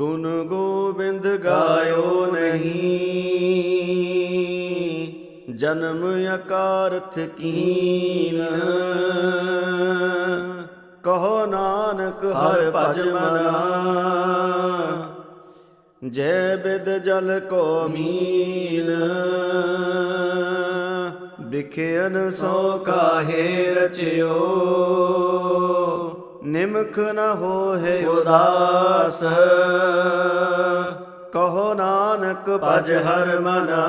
ਗੁਣ ਗੋਬਿੰਦ ਗਾਇਓ ਨਹੀਂ। ਜਨਮ ਅਕਾਰਥ ਕੀਨ। ਕਹੋ ਨਾਨਕ ਹਰ ਭਜ ਮਨਾ। ਜੈ ਬਿਦ ਜਲ ਕੋ ਮੀਨ। ਵਿਖਿਆਨ ਸੋ ਕਾਹੇ ਰਚਿਓ। ਨਿਮਖ ਨ ਹੋਏ ਉਦਾਸ। ਕਹੋ ਨਾਨਕ ਭਜ ਹਰ ਮਨਾ।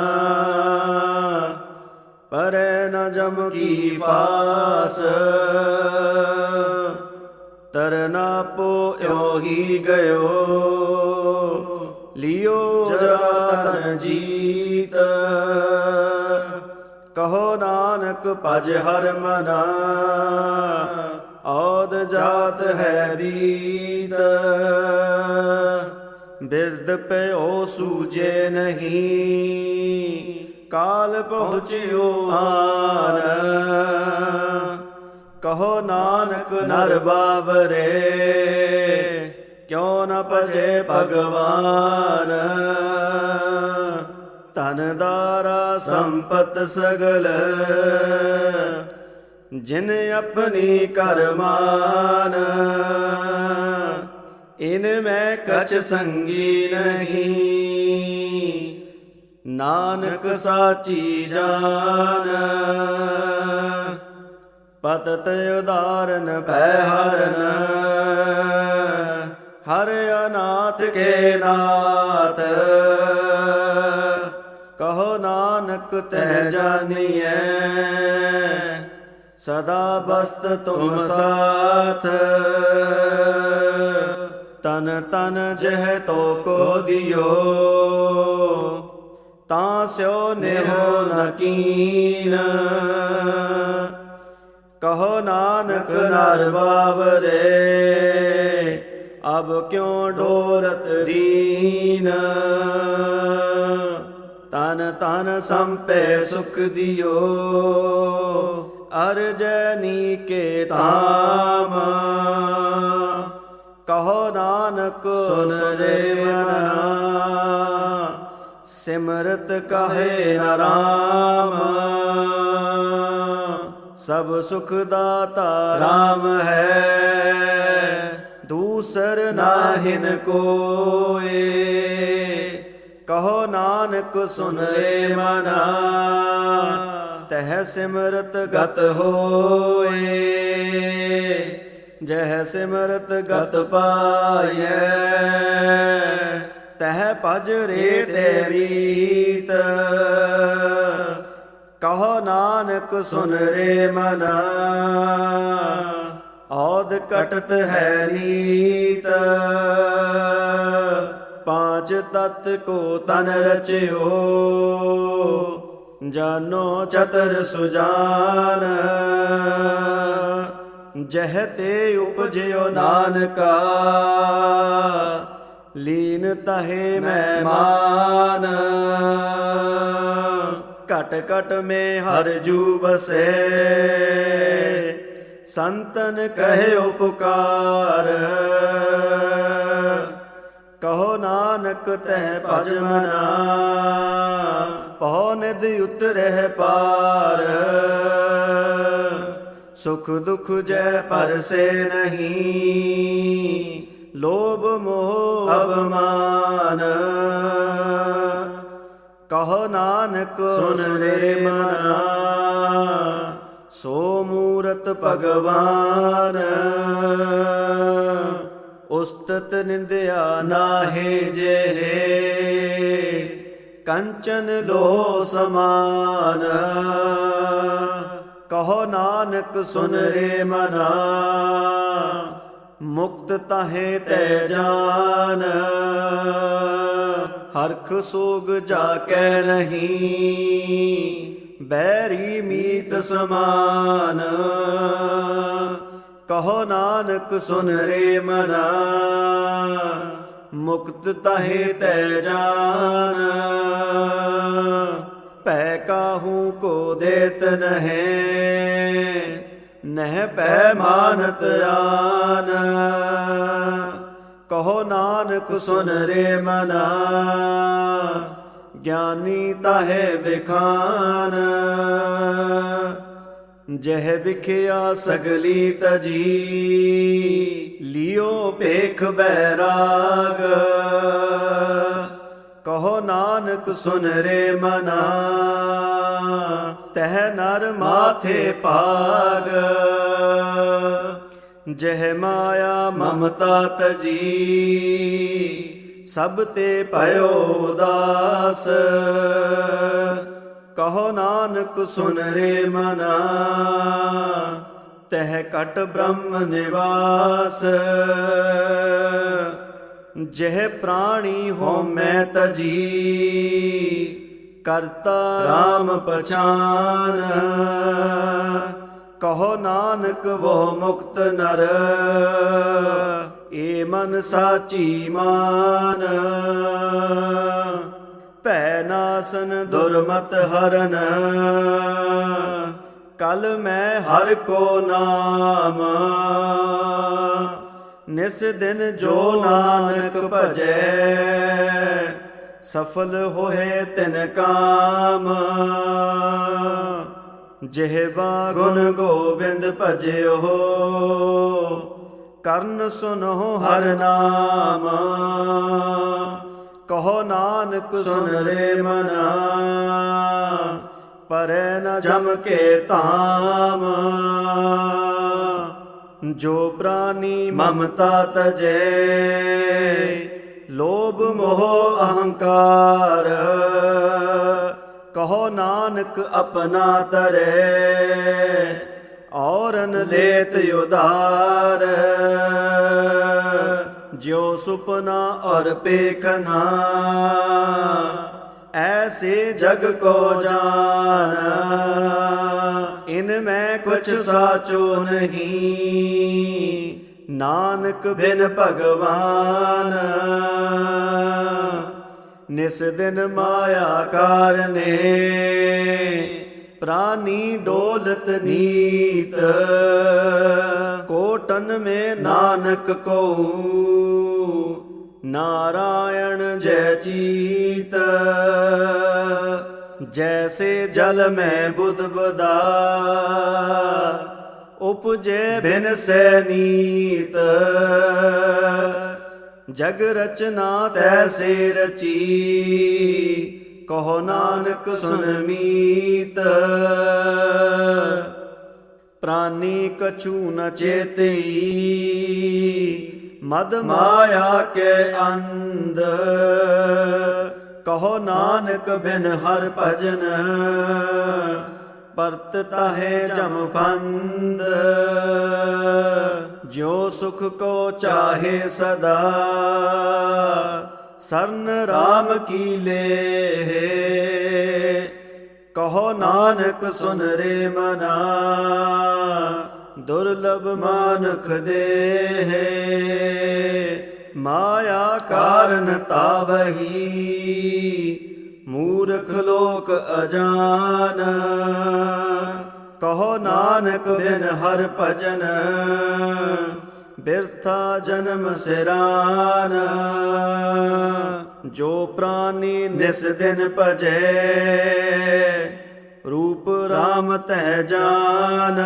ਪਰੈ ਨ ਜਮ ਕੀ ਫਾਸ। ਤਰਨਾ ਪੋ ਇਉ ਹੀ ਗਇਓ। ਲਿਓ ਜਤਨ ਜੀਤ। ਕਹੋ ਨਾਨਕ ਭਜ ਹਰ ਮਨਾ। ਔਦ ਜਾਤ ਹੈ ਬੀਤ। ਬਿਰਦ ਪਿਓ ਸੂਜੇ ਨਹੀਂ, ਕਾਲ ਪਹੁੰਚਿਓ ਆਨ ਕਹੋ ਨਾਨਕ ਨਰ ਬਾਬਰੇ ਕਿਉ ਨ ਭਜੇ ਭਗਵਾਨ। ਧਨ ਦਾਰਾ ਸੰਪਤ ਸਗਲ ਜਿਨ ਆਪਣੀ ਕਰਮਾਨ ਇਨ ਮੈਂ ਕਛ ਸੰਗੀ ਨਹੀਂ। ਨਾਨਕ ਸਾਚੀ ਜਾਨ ਪਤਤ ਉਦਾਰਨ ਭੈ ਹਰਨ, ਹਰ ਅਨਾਥ ਕੇ ਨਾਥ। ਕਹੋ ਨਾਨਕ ਤੈ ਜਾਣੀਐ ਸਦਾ ਬਸਤ ਤੁਮ ਸਾਥ। ਤਨ ਤਨ ਜਹ ਤੋ ਕੋ ਦਿਓ। ਤਾਂ ਸਿਓ ਨਿਹੋ ਨਕੀਨ ਕਹੋ ਨਾਨਕ ਨਰ ਬਾਬਰੇ ਅਬ ਕਿਉ ਡੋਰਤ ਦੀਨ। ਤਨ ਤਨ ਸੰਪੇ ਸੁਖ ਦਿਓ। ਅਰਜਨੀ ਕੇ ਧਾਮ। ਕਹੋ ਨਾਨਕ ਸੁਨ ਰੇ ਮਨਾ ਸਿਮਰਤ ਕਹੇ ਨ ਰਾਮ। ਸਭ ਸੁਖ ਦਾਤਾ ਰਾਮ ਹੈ ਦੂਸਰ ਨਾਹਿਨ ਕੋਏ। ਕਹੋ ਨਾਨਕ ਸੁਨਏ ਮਨਾ ਤਹ ਸਿਮਰਤ ਗਤ ਹੋਏ, ਜਹ ਸਿਮਰਤ ਗਤ ਪਾਇਐ ਤਹ ਭਜ ਰੇ ਤੇ ਰੀਤ ਕਹੋ ਨਾਨਕ ਸੁਨ ਰੇ ਮਨ ਔਦ ਕਟਤ ਹੈ ਨੀਤ, ਪਾਂਚ ਤਤ ਕੋ ਤਨ ਰਚਿਓ ਜਾਨੋ ਚਤਰ ਸੁਜਾਨ, ਜਹ ਤੇ ਉਪਜਿਓ ਨਾਨਕਾ, ਲੀਨ ਤਹੇ ਮਹਿਮਾਨ। ਮਾਨ ਘਟ ਘਟ ਮੇ ਹਰ ਜੂ ਬਸੇ, ਸੰਤਨ ਕਹੇ ਉਪਕਾਰ। ਕਹੋ ਨਾਨਕ ਤਹਿ ਭਜ ਮਨਾ ਪਉ ਨਿਧ ਉਤਰਹਿ ਪਾਰ। ਸੁਖ ਦੁਖ ਜੈ ਪਰਸੇ ਨਹੀਂ, ਲੋਭ ਮੋਹ ਅਭਮਾਨ ਕਹੋ ਨਾਨਕ ਸੁਨ ਰੇ ਮਨਾ, ਸੋ ਮੂਰਤ ਭਗਵਾਨ। ਉਸਤਤ ਨਿੰਦਿਆ ਨਾਹੇ ਜੇ ਕੰਚਨ ਲੋ ਸਮਾਨ। ਕਹੋ ਨਾਨਕ ਸੁਨ ਰੇ ਮਨਾ। ਮੁਕਤ ਤਾਹੇ ਤੈ ਜਾਨ। ਹਰਖ ਸੋਗ ਜਾ ਕੈ ਨਹੀਂ। ਬੈਰੀ ਮੀਤ ਸਮਾਨ। ਕਹੋ ਨਾਨਕ ਸੁਨ ਰੇ ਮਨਾ। ਮੁਕਤ ਤਹੇ ਤੈ ਜਾਨ। ਪੈ ਕਾਹੂ ਕੋ ਦੇਤ ਨਹਿ ਨਹਿ ਪੈ ਮਾਨਤ ਆਨ। ਕਹੋ ਨਾਨਕ ਸੁਨ ਰੇ ਮਨਾ, ਗਿਆਨੀ ਤਾਹੇ ਵਿਖਾਨ ਜਹ ਵਿਖਿਆ ਸਗਲੀ ਤਜੀ, ਲਿਓ ਭੇਖ ਬੈਰਾਗ। ਕਹੋ ਨਾਨਕ ਸੁਨ ਰੇ ਮਨਾ, ਤਹ ਨਰ ਮਾਥੇ ਭਾਗ। ਜਹ ਮਾਇਆ ਮਮਤਾ ਤਜੀ, ਸਭ ਤੇ ਭਇਓ ਦਾਸ ਨਾਨਕ ਸੁਨ ਰੇ ਮਨਾ। ਤਹ ਕਟ ਬ੍ਰਹਮ ਨਿਵਾਸ। ਜਹ ਪ੍ਰਾਣੀ ਹੋ ਮੈਂ ਤਜੀ, ਕਰਤਾ RAM ਪਛਾਨ। ਕਹੋ ਨਾਨਕ ਵੋ ਮੁਕਤ ਨਰ, ਏ ਮਨ ਸਾਚੀ ਮਾਨ। ਭੈ ਨਾਸਨ ਦੁਰਮਤ ਹਰਨ। ਕਲ ਮੈਂ ਹਰ ਕੋ ਨਾਮ। ਨਿਸ ਦਿਨ ਜੋ ਨਾਨਕ ਭਜੈ, ਸਫਲ ਹੋਏ ਤਿਨ ਕਾਮ। ਜਿਹਵਾ ਗੁਣ ਗੋਬਿੰਦ ਭਜਿਓ, ਕਰਨ ਸੁਨੋ ਹਰ ਨਾਮ। ਕਹੋ ਨਾਨਕ ਸੁਨ ਰੇ ਮਨਾ, ਪਰੈ ਨ ਜਮ ਕੇ ਧਾਮ। ਜੋ ਪ੍ਰਾਨੀ ਮਮਤਾ ਤਜੇ, ਲੋਭ ਮੋਹ ਅਹੰਕਾਰ। ਕਹੋ ਨਾਨਕ ਆਪਣਾ ਤਰੈ, ਔਰਨ ਲੇਤ ਉਦਾਰ ਜੋ ਸੁਪਨਾ ਔਰ ਪੇਖਨਾ ਐਸੇ ਜਗ ਕੋ ਜਾਨ, ਇਨ ਮੈਂ ਕੁਛ ਸਾਚੋ ਨਹੀਂ। ਨਾਨਕ ਬਿਨ ਭਗਵਾਨ, ਨਿਸ ਦਿਨ ਮਾਇਆ ਕਾਰਨੇ। ਪ੍ਰਾਨੀ ਡੋਲਤ ਨੀਤ, ਕੋਟਨ ਮੇ ਨਾਨਕ ਕੋ ਨਾਰਾਇਣ ਜੈ ਚੀਤ, ਜੈਸੇ ਜਲ ਮੈਂ ਬੁੱਧ ਬਦਾ। ਉਪਜੇ ਬਿਨ ਸੈ ਨੀਤ, ਜਗ ਰਚਨਾ ਤੈਸੇ ਰਚੀ ਕਹੋ ਨਾਨਕ ਸੁਨ ਮੀਤ। ਪ੍ਰਾਨੀ ਕਛੂ ਨ ਚੇਤਈ। ਮਦ ਮਾਇਆ ਕੇ ਅੰਧ। ਕਹੋ ਨਾਨਕ ਬਿਨ ਹਰ ਭਜਨ। ਪਰਤ ਤਾਹੇ ਜਮ ਫੰਦ ਜੋ ਸੁਖ ਕੋ ਚਾਹੇ ਸਦਾ। ਸਰਨ RAM ਕੀ ਲੇ ਕਹੋ ਨਾਨਕ ਸੁਨ ਰੇ ਮਨਾ, ਦੁਰਲਭ ਮਾਨਖ ਦੇ ਮਾਇਆ ਕਾਰਨ ਤਾਵਹੀ, ਮੂਰਖ ਲੋਕ ਅਜਾਨ। ਕਹੋ ਨਾਨਕ ਬਿਨ ਹਰ ਭਜਨ ਬਿਰਥਾ ਜਨਮ ਸਿਰਾਨ, ਜੋ ਪ੍ਰਾਨੀ ਨਿਸ ਦਿਨ ਭਜੇ, ਰੂਪ RAM ਤਹਿ ਜਾਨ।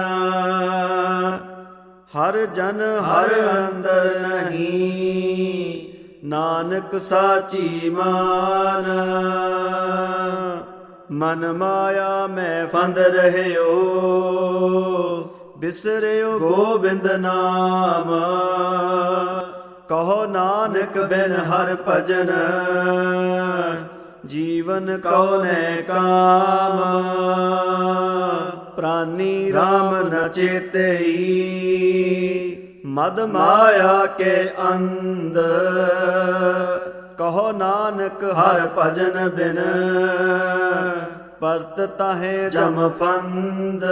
ਹਰ ਜਨ ਹਰ ਅੰਦਰ ਨਹੀਂ, ਨਾਨਕ ਸਾਚੀ ਮਾਨ। ਮਨ ਮਾਇਆ ਮੈਂ ਫੰਦ ਰਹਿਓ ਬਿਸਰਿਓ ਗੋਬਿੰਦ ਨਾਮ। ਕਹੋ ਨਾਨਕ ਬਿਨ ਹਰ ਭਜਨ, ਜੀਵਨ ਕਉਨੈ ਕਾਮ। ਪ੍ਰਾਨੀ RAM ਨ ਚੇਤਈ, ਮਦ ਮਾਇਆ ਕੇ ਅੰਧ। ਕਹੋ ਨਾਨਕ ਹਰ ਭਜਨ ਬਿਨ ਪਰਤ ਤਾਹੇ ਜਮ ਫੰਦ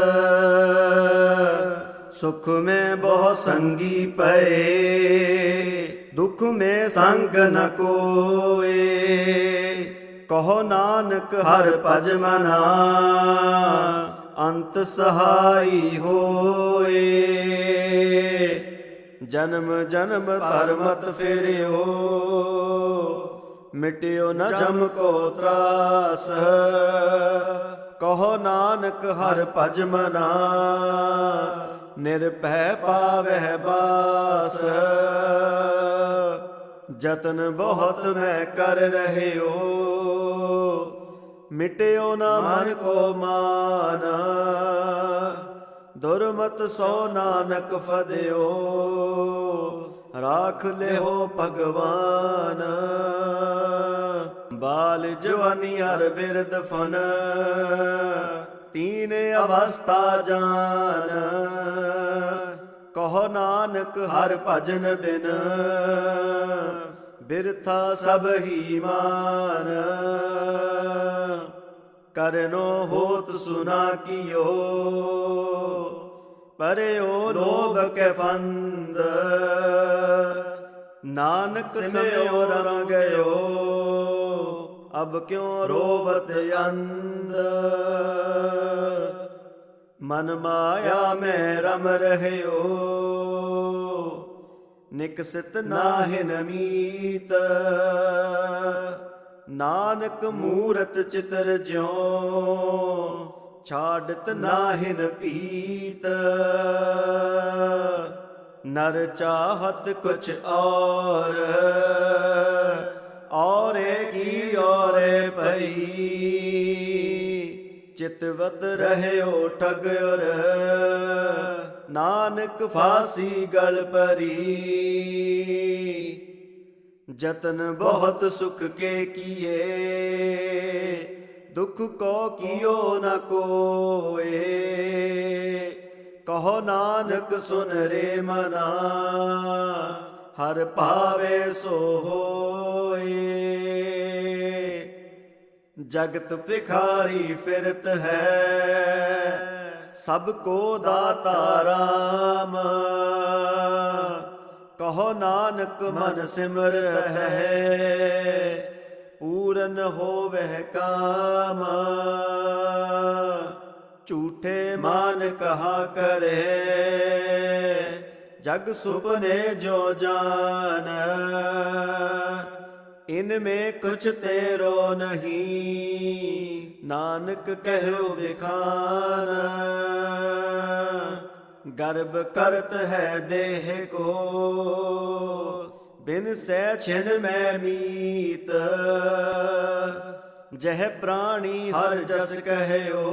ਸੁਖ ਮੇ ਬਹੁ ਸੰਗੀ ਪਏ, ਦੁਖ ਮੇ ਸੰਗ ਨ ਕੋਏ। ਕਹੋ ਨਾਨਕ ਹਰ ਭਜ ਮਨਾ, ਅੰਤ ਸਹਾਈ ਹੋਏ। ਜਨਮ ਜਨਮ ਪਰਮਤ ਫੇਰਿਓ ਮਿਟਿਓ ਨ ਜਮ ਕੋ ਤਰਾਸ। ਕਹੋ ਨਾਨਕ ਹਰ ਭਜ ਮਨਾ, ਨਿਰਭੈ ਪਾਵਹਿ ਬਾਸ। ਜਤਨ ਬਹੁਤ ਮੈਂ ਕਰ ਰਹਿਓ, ਮਿਟਿਓ ਨਾ ਮਨ ਕੋ ਮਾਨ। ਦੁਰਮਤ ਸੋ ਨਾਨਕ ਫਦਿਓ ਰਾਖ ਲਿਓ ਭਗਵਾਨ। ਬਾਲ ਜਵਾਨੀ ਹਰ ਬਿਰਦ ਫਨ। ਤੀਨ ਅਵਸਥਾ ਜਾਨ। ਕਹੋ ਨਾਨਕ ਹਰ ਭਜਨ ਬਿਨ। ਬਿਰਥਾ ਸਭ ਹੀ ਮਾਨ। ਕਰਨੋ ਹੋਤ ਸੁਨਾ ਕੀਓ। ਪਰਿਓ ਲੋਭ ਕੇ ਫੰਦ। ਨਾਨਕ ਸਿਮਿਓ ਰੰਗ ਗਇਓ ਅਬ ਕਿਉ ਰੋਵਤ ਅੰਦ ਮਨ ਮਾਇਆ ਮੈਂ ਰਮ ਰਹਿਓ, ਨਿਕਸਿਤ ਨਾਹਿ ਨਮੀਤ ਨਾਨਕ ਮੂਰਤ ਚਿਤਰ ਜਿਉ ਛਾੜਤ ਨਾਹਿਨ ਪੀਤ। ਨਰ ਚਾਹਤ ਕੁਛ ਔਰ, ਔਰੇ ਕੀ ਔਰੇ ਪਈ ਚਿਤਵਤ ਰਹਿਓ ਠਗਰ ਨਾਨਕ ਫਾਸੀ ਗਲ ਪਰੀ ਜਤਨ ਬਹੁਤ ਸੁਖ ਕੇ ਕੀਏ। ਦੁਖ ਕੋ ਕੀਓ ਨ ਕੋਏ। ਕਹੋ ਨਾਨਕ, ਸੁਨ ਰੇ ਮਨਾ, ਹਰ ਭਾਵੇ ਸੋ ਹੋਏ। ਜਗਤ ਭਿਖਾਰੀ ਫਿਰਤ ਹੈ, ਸਭ ਕੋ ਦਾਤਾ ਰਾਮ। ਕਹੋ ਨਾਨਕ, ਮਨ ਸਿਮਰ ਹੈ ਪੂਰਨ ਹੋਵੇ ਕਾਮ। ਝੂਠੇ ਮਾਨ ਕਹਾ ਕਰੇ, ਜਗ ਸੁਪਨੇ ਜੋ ਜਾਨ। ਇਨ ਮੇ ਕੁਛ ਤੇਰੋ ਨਹੀਂ, ਨਾਨਕ ਕਹਿਓ ਵਿਖਾਨ। ਗਰਭ ਕਰਤ ਹੈ ਦੇਹ ਕੋ ਬਿਨ ਸਹਿ ਛਿਨ ਮੈਂ ਮੀਤ, ਜਹ ਪ੍ਰਾਣੀ ਹਰ ਜਸ ਕਹਿਓ।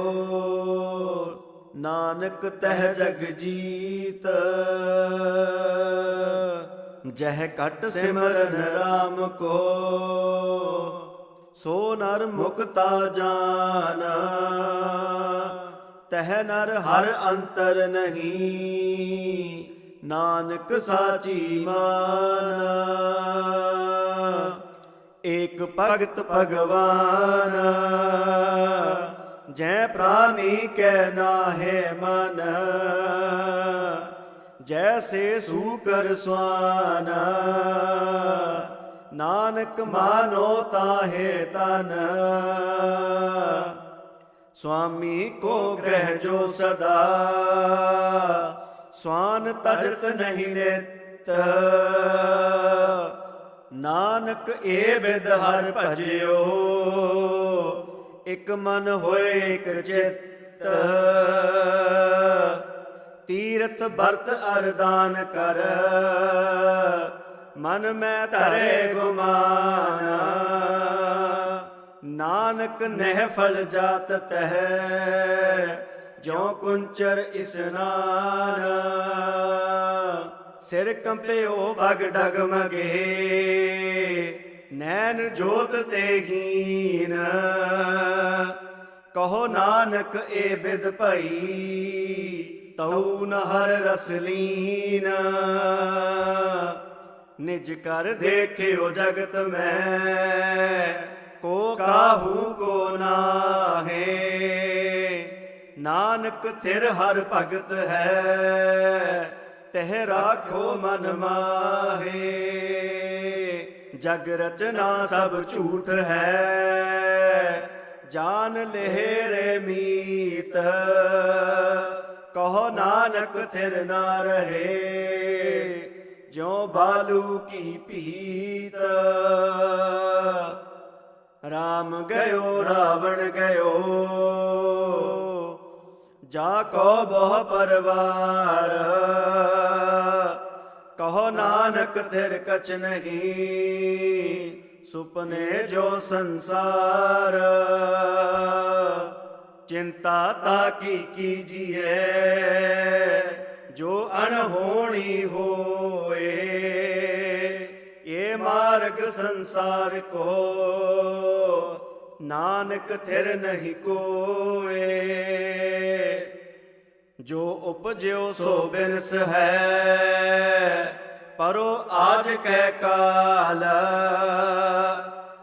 ਨਾਨਕ ਤਹਿ ਜਗ ਜੀਤ, ਜਹ ਕਟ ਸਿਮਰਨ RAM ਕੋ। ਸੋ ਨਰ ਮੁਕਤਾ ਜਾਨ, ਤਹਿ ਨਰ ਹਰ ਅੰਤਰ ਨਹੀਂ। ਨਾਨਕ ਸਾਚੀ ਮਾਨ। ਏਕ ਭਗਤ ਭਗਵਾਨ। ਜੈ ਪ੍ਰਾਨੀ ਕੈ ਨਾਹਿ ਮਨ। ਜੈਸੇ ਸੂਕਰ ਸਵਾਨ। ਨਾਨਕ ਮਾਨੋ ਤਾਹੇ ਤਨ। ਸੁਆਮੀ ਕੋ ਗ੍ਰਹਿ ਜੋ ਸਦਾ। ਸਵਾਨ ਤਜਤ ਨਹੀਂ ਨਿਤ। ਨਾਨਕ ਏ ਬਿਦ ਹਰ ਭਜਿਓ। ਇਕ ਮਨ ਹੋਏ ਇਕ ਚਿੱਤ। ਤੀਰਥ ਵਰਤ ਅਰਦਾਨ ਕਰ। ਮਨ ਮੈਂ ਧਰੇ ਗੁਮਾਨ। ਨਾਨਕ ਨਹਿ ਫਲ ਜਾਤ ਤਹ। ਜੋ ਕੁੰਚਰ ਇਸਨਾਨ ਸਿਰ ਕੰਪਿਓ ਭਗ ਡਗਮਗੇ। ਨੈਣ ਜੋਤ ਤੇ ਹੀਨ, ਕਹੋ ਨਾਨਕ ਏ ਬਿਦ ਭਈ, ਤਉ ਨ ਹਰ ਰਸ ਲੀਨ। ਨਿਜ ਕਰ ਦੇਖਿਓ ਜਗਤ ਮੈਂ, ਕੋ ਕਾਹੂ ਕੋ ਨਾਹੇ। ਨਾਨਕ ਥਿਰ ਹਰ ਭਗਤ ਹੈ, ਤਹ ਰਾਖੋ ਮਨ ਮਾਹੇ। ਜਗ ਰਚਨਾ ਸਭ ਝੂਠ ਹੈ, ਜਾਨ ਲਹਿਰੇ ਮੀਤ। ਕਹੋ ਨਾਨਕ ਥਿਰ ਨਾ ਰਹੇ, ਜਿਉ ਬਾਲੂ ਕੀ ਪੀਤ ਰਾਮ ਗਇਓ, ਰਾਵਣ ਗਇਓ ਜਾ ਕੋ ਬਹੁ ਪਰਵਾਰ। ਕਹੋ ਨਾਨਕ ਤੇਰ ਕਚ ਨਹੀਂ, ਸੁਪਨੇ ਜੋ ਸੰਸਾਰ। ਚਿੰਤਾ ਤਾ ਕੀ ਕੀਜੀਏ ਜੋ ਅਣਹੋਣੀ ਹੋਏ, ਇਹ ਮਾਰਗ ਸੰਸਾਰ ਕੋ। ਨਾਨਕ ਥਿਰ ਨਹੀਂ ਕੋਏ। ਜੋ ਉਪਜਿਓ ਸੋ ਬਿਨਸ ਹੈ, ਪਰੋ ਆਜ ਕੈ ਕਾਲ।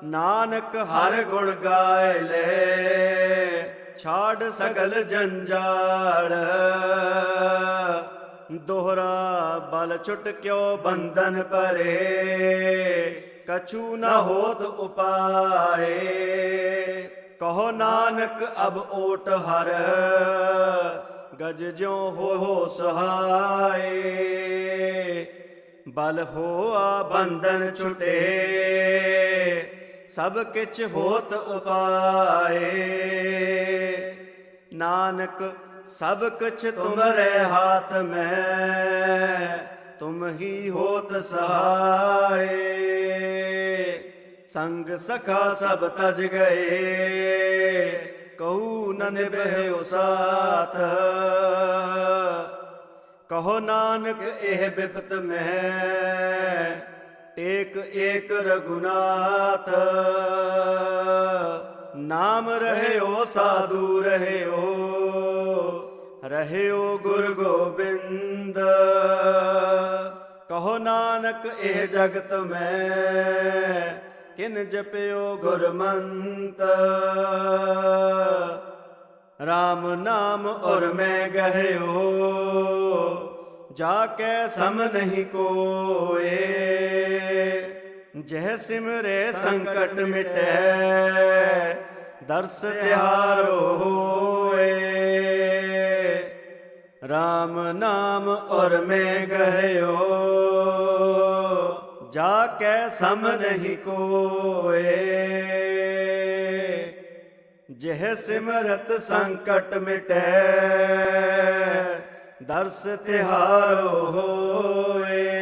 ਨਾਨਕ ਹਰ ਗੁਣ ਗਾਇ ਲੈ, ਛਾੜ ਸਗਲ ਜੰਜਾਲ। ਦੋਹਰਾ ਬਲ ਛੁਟ ਕਿਉ ਬੰਧਨ ਪਰੇ। ਕਛੂ ਨ ਹੋਤ ਉਪਾਏ। ਕਹੋ ਨਾਨਕ, ਅਬ ਓਟ ਹਰ, ਗਜ ਜਿਉ ਹੋ ਹੋ ਸਹਾਏ। ਬਲ ਹੋਆ ਬੰਧਨ ਛੁਟੇ, ਸਭ ਕਿਛ ਹੋਤ ਉਪਾਏ। ਨਾਨਕ, ਸਭ ਕੁਛ ਤੁਮਰੇ ਹਾਥ ਮੈਂ ਤੁਮ ਹੀ ਹੋਤ ਸਹਾਏ। ਸੰਗ ਸਖਾ ਸਭ ਤਜ ਗਏ। ਕਹੂ ਨਨ ਨਿਭਿਓ ਸਾਥ। ਕਹੋ ਨਾਨਕ ਇਹ ਬਿਪਤ ਮੈਂ ਟੇਕ ਏਕ ਰਗੁਨਾਥ ਨਾਮ ਰਹਿਓ, ਸਾਧੂ ਰਹਿਓ। ਰਹਿਓ ਗੁਰ ਗੋਬਿੰਦ। ਕਹੋ ਨਾਨਕ ਇਹ ਜਗਤ ਮੈਂ, ਕਿਨ ਜਪਿਓ ਗੁਰਮੰਤ। RAM ਨਾਮ ਔਰ ਮੈਂ ਗਹਿਓ ਜਾ ਕੇ ਸਮ ਨਹੀਂ ਕੋਏ। ਜਹ ਸਿਮਰੇ ਸੰਕਟ ਮਿਟੈ, ਦਰਸ ਤਿਹਾਰੋ ਹੋਏ। RAM ਨਾਮ ਔਰ ਮੈਂ ਗਹਿਓ, ਜਾ ਕੇ ਸਮ ਨਹੀਂ ਕੋਏ। ਜਿਹ ਸਿਮਰਤ ਸੰਕਟ ਮਿਟੈ, ਦਰਸ ਤਿਹਾਰੋ ਹੋਏ।